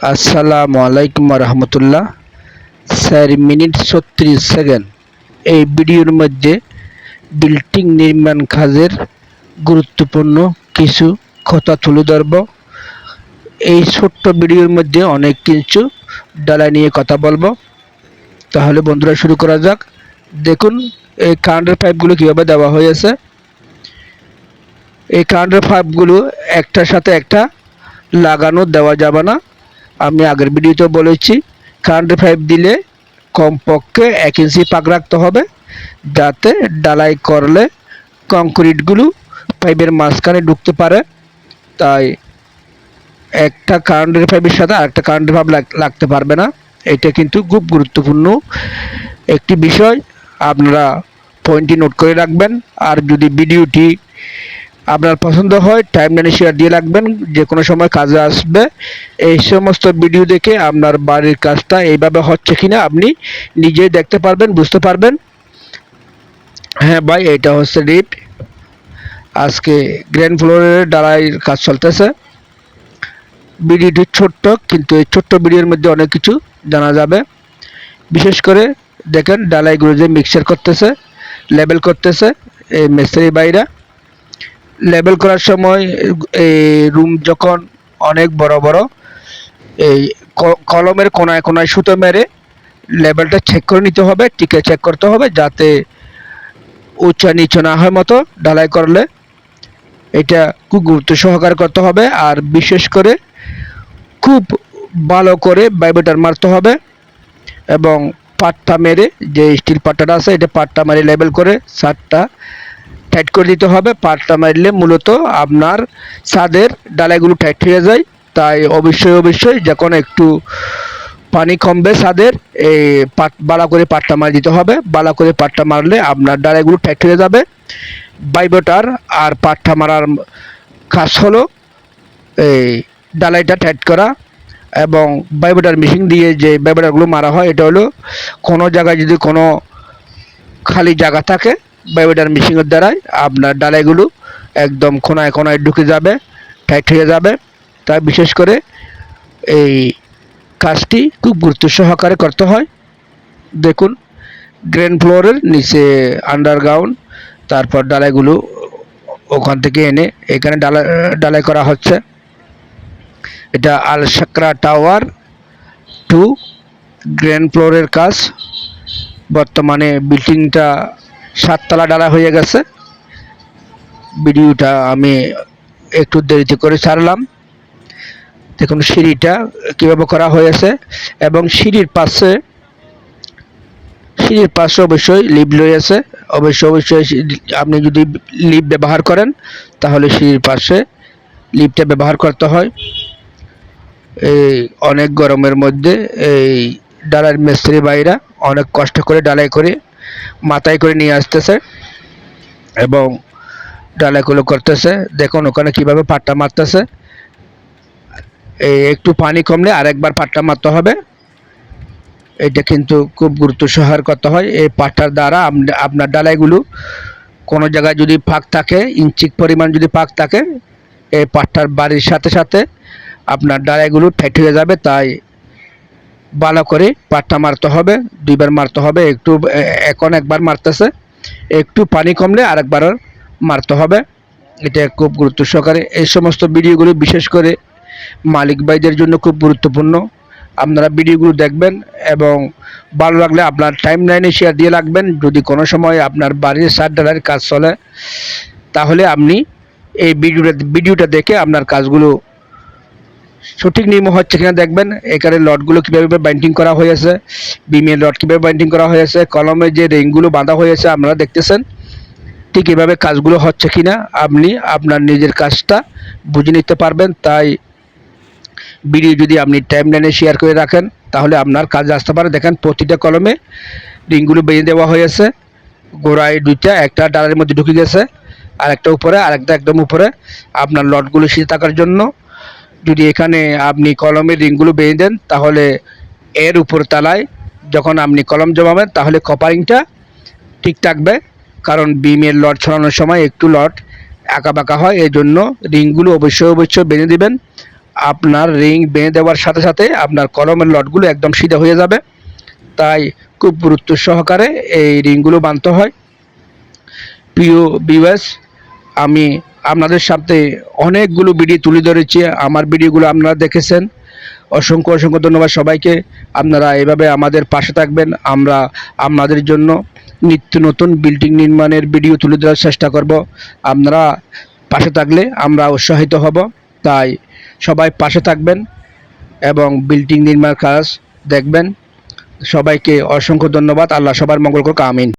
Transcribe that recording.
আসসালামু আলাইকুম রহমতুল্লাহ। চার মিনিট ছত্রিশ সেকেন্ড। এই ভিডিওর মধ্যে বিল্ডিং নির্মাণ কাজের গুরুত্বপূর্ণ কিছু কথা তুলে ধরব। এই ছোট্ট ভিডিওর মধ্যে অনেক কিছু ডালা নিয়ে কথা বলব। তাহলে বন্ধুরা শুরু করা যাক। দেখুন, এই কারেন্টের পাইপগুলো কীভাবে দেওয়া হয়েছে। এই কারেন্টের পাইপগুলো একটার সাথে একটা লাগানো দেওয়া যাবে না। আমি আগের ভিডিওতে বলেছি কারেন্টের পাইপ দিলে কমপক্ষে এক ইঞ্চি পাক রাখতে হবে, যাতে ডালাই করলে কংক্রিটগুলো পাইপের মাঝখানে ঢুকতে পারে। তাই একটা কারেন্টের পাইপের সাথে আরেকটা কারেন্টের পাইপ লাগতে পারবে না। এটা কিন্তু খুব গুরুত্বপূর্ণ একটি বিষয়। আপনারা পয়েন্টটি নোট করে রাখবেন। আর যদি ভিডিওটি আপনার পছন্দ হয় টাইম লাইনে শেয়ার দিয়ে রাখবেন। যে কোনো সময় কাজে আসবে। এই সমস্ত ভিডিও দেখে আপনার বাড়ির কাজটা এইভাবে হচ্ছে কিনা আপনি নিজেই দেখতে পারবেন, বুঝতে পারবেন। হ্যাঁ ভাই এটা হচ্ছে রিপ আজকে গ্র্যান্ড ফ্লোরের ডালাইয়ের কাজ চলতেছে। ভিডিওটি ছোট্ট, কিন্তু এই ছোট্ট ভিডিওর মধ্যে অনেক কিছু জানা যাবে। বিশেষ করে দেখেন, ডালাইগুলো যে মিক্সার করতেছে লেবেল করতেছে, এই মেসরি বাইরা লেবেল করার সময় এই রুম যখন অনেক বড় বড়, এই কলমের কোনায় কোনায় সুতো মেরে লেবেলটা চেক করে নিতে হবে টিকে চেক করতে হবে যাতে উঁচা নিচু না হয় মতো ঢালাই করলে। এটা খুব গুরুত্ব সহকার করতে হবে আর বিশেষ করে খুব ভালো করে বাইবেটার মারতে হবে এবং পাট্টা মেরে যে স্টিল পাট্টাটা আছে, এটা পাট্টা মেরে লেবেল করে সারটা টাইট করে দিতে হবে, পাটটা মারলে মূলত আপনার ছাদের ডালাইগুলো টাইট হয়ে যায়। তাই অবশ্যই অবশ্যই যখন একটু পানি কমবে ছাদের, এই পাট, বালা করে পাটটা মার দিতে হবে। বালা করে পাটটা মারলে আপনার ডালাইগুলো টাইট হয়ে যাবে। বাইবটার আর পাটটা মারার কাজ হলো এই ডালাইটা টাইট করা এবং বাইবোটার মেশিন দিয়ে যে বাইবোটারগুলো মারা হয়, এটা হলো কোনো জায়গায় যদি কোনো খালি জায়গা থাকে বায়োমিটার মেশিনের দ্বারাই আপনার ডালাইগুলো একদম কোনায় কোনায় ঢুকে যাবে টাইট হয়ে যাবে। তাই বিশেষ করে এই কাজটি খুব গুরুত্ব সহকারে করতে হয়। দেখুন, গ্রেন ফ্লোরের নিচে আন্ডারগ্রাউন্ড তারপর ডালাইগুলো ওখান থেকে এনে এখানে ডালাই ডালাই করা হচ্ছে। এটা Al Sakra tower two ground ফ্লোরের কাজ। বর্তমানে বিল্ডিংটা সাততলা ডালা হয়ে গেছে। ভিডিওটা আমি একটু দেরিতে করে ছাড়লাম। দেখুন সিঁড়িটা কীভাবে করা হয়েছে এবং সিঁড়ির পাশে সিঁড়ির পাশে অবশ্যই লিফট রয়েছে। অবশ্যই অবশ্যই আপনি যদি লিফট ব্যবহার করেন, তাহলে সিঁড়ির পাশে লিফটটা ব্যবহার করতে হয়। এই অনেক গরমের মধ্যে এই ডালার মিস্ত্রি বাইরা অনেক কষ্ট করে ডালাই করে মাথায় করে নিয়ে আসতেছে এবং ডালাগুলো করতেছে। দেখুন, ওখানে কীভাবে পাট্টা মারতেছে। এই একটু পানি কমলে আরেকবার পাট্টা মারতে হবে। এটা কিন্তু খুব গুরুত্ব সহার করতে হয়। এই পাট্টার দ্বারা আপনার ডালাইগুলো কোনো জায়গায় যদি ফাঁক থাকে, ইঞ্চিক পরিমাণ যদি ফাঁক থাকে, এই পাট্টার বাড়ির সাথে সাথে আপনার ডালাইগুলো টাইট হয়ে যাবে। তাই ভালো করে পাটটা মারতে হবে, দুইবার মারতে হবে, একটু এখন একবার মারতেছে, একটু পানি কমলে আরেকবার মারতে হবে। এটা খুব গুরুত্ব সহকারে এই সমস্ত ভিডিওগুলো বিশেষ করে মালিক ভাইদের জন্য খুব গুরুত্বপূর্ণ। আপনারা ভিডিওগুলো দেখবেন এবং ভালো লাগলে আপনার টাইম লাইনে শেয়ার দিয়ে রাখবেন। যদি কোনো সময় আপনার বাড়ির সার ডালার কাজ চলে, তাহলে আপনি এই ভিডিওটা ভিডিওটা দেখে আপনার কাজগুলো সঠিক নিয়ম হচ্ছে কিনা দেখবেন, এখানে লটগুলো কীভাবে বাইন্ডিং করা হয়েছে বিমের লট কীভাবে বাইন্ডিং করা হয়েছে কলমে যে রিংগুলো বাঁধা হয়েছে আপনারা দেখতেছেন, ঠিক এভাবে কাজগুলো হচ্ছে কিনা, আপনি আপনার নিজের কাজটা বুঝে নিতে পারবেন, তাই ভিডিও যদি আপনি টাইম লাইনে শেয়ার করে রাখেন, তাহলে আপনার কাজে আসতে পারে। দেখেন, প্রতিটা কলমে রিংগুলো বেঁধে দেওয়া হয়েছে গোড়ায় দুইটা, একটা ডালের মধ্যে ঢুকে গেছে আর একটা উপরে আর একটা একদম উপরে, আপনার লটগুলো শীত থাকার জন্য যদি এখানে আপনি কলমের রিংগুলো বেঁধে দেন, তাহলে এর উপর তালায় যখন আপনি কলম জমাবেন, তাহলে কপারিংটা ঠিক থাকবে। কারণ বিমের লট ছড়ানোর সময় একটু লট বাঁকা হয় এই জন্য রিংগুলো অবশ্যই অবশ্যই বেঁধে দিবেন। আপনার রিং বেঁধে দেওয়ার সাথে সাথে আপনার কলমের লটগুলো একদম সিধা হয়ে যাবে। তাই খুব গুরুত্ব সহকারে এই রিংগুলো বাঁধতে হয়। প্রিয় বিওয়াস আমি আপনাদের সাথে অনেকগুলো ভিডিও তুলে ধরেছি। আমার ভিডিওগুলো আপনারা দেখেছেন। অসংখ্য অসংখ্য ধন্যবাদ সবাইকে। আপনারা এভাবে আমাদের পাশে থাকবেন। আমরা আপনাদের জন্য নিত্য নতুন বিল্ডিং নির্মাণের ভিডিও তুলে ধরার চেষ্টা করব। আপনারা পাশে থাকলে আমরা উৎসাহিত হব। তাই সবাই পাশে থাকবেন এবং বিল্ডিং নির্মাণ কাজ দেখবেন। সবাইকে অসংখ্য ধন্যবাদ। আল্লাহ সবার মঙ্গল করুক। আমিন।